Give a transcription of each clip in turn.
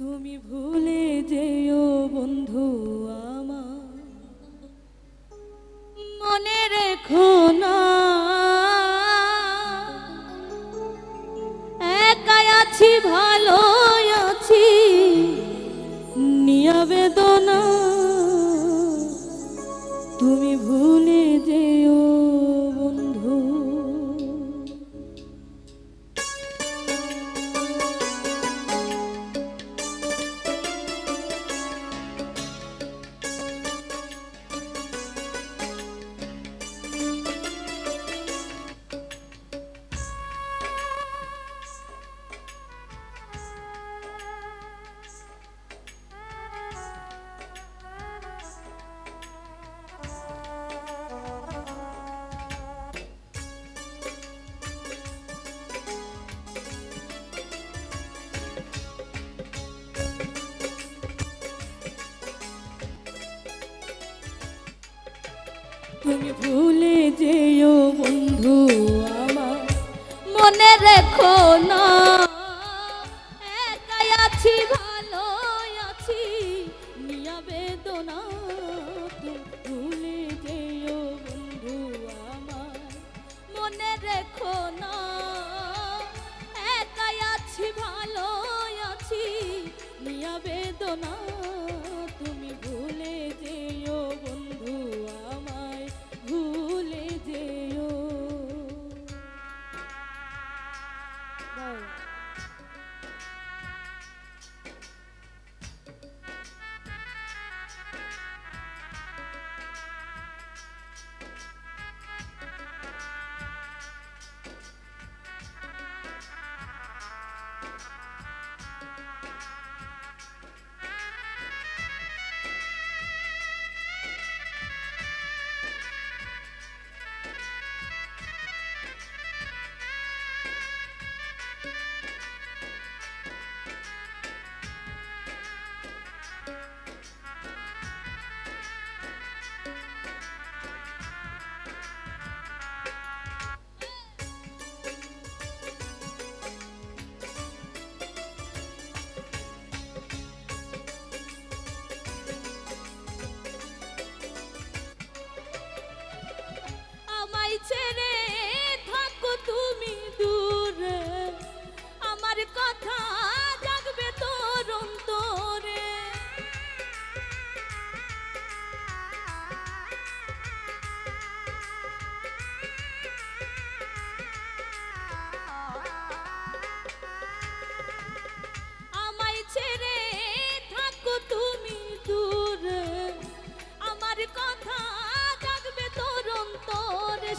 তুমি ভুলে যেও বন্ধু আমার। মনে রেখো না। একাই আছি ভালো আছি। নিয়া বেদনা ভুলে যেও বন্ধু আমার। মনে রেখো না। Oh.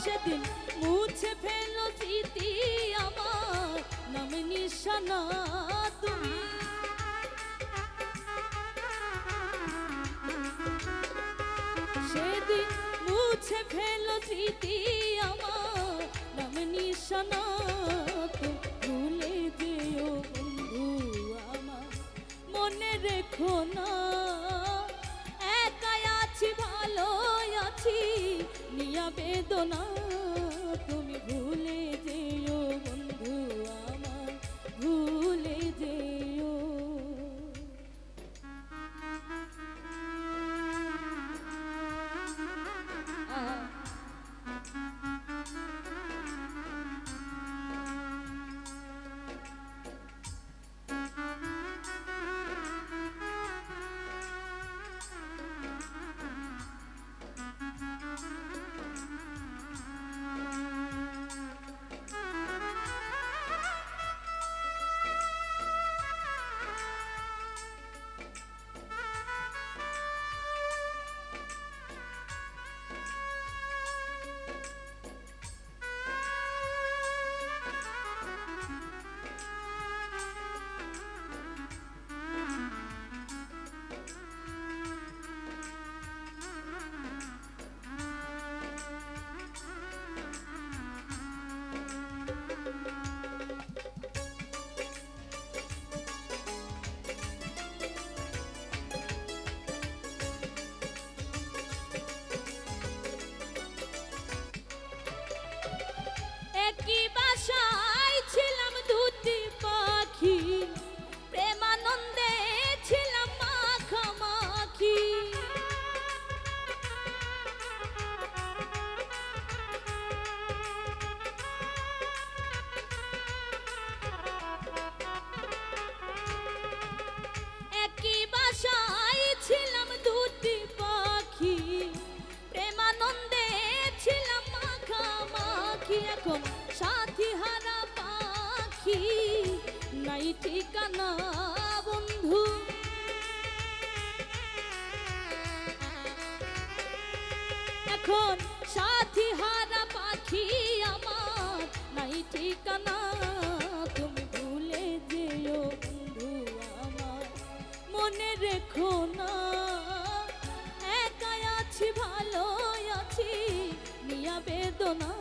সেদিন মুছে ফেলো স্মৃতি আমার, নাম নিশানা তুমি। সেদিন মুছে ফেলো স্মৃতি আমার, নাম নিশানা ভুলে যেও বন্ধু আমার। মনে রেখো না বেদনা তুমি ভুলে যেও এখন সাথী হারা পাখি আমার, নাই ঠিকানা, তুমি ভুলে যেও বন্ধু আমার। মনে রেখো না, একাই আছি ভালো আছি, নিয়া বেদনা।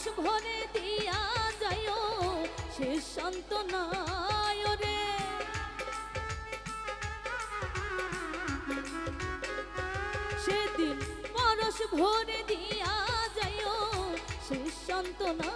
পরশ ঘরে দিয়া যায় সে সান্ত্বনায় রে। সেদিন পরশ ভরে দিয়া যায় সে সান্ত্বনা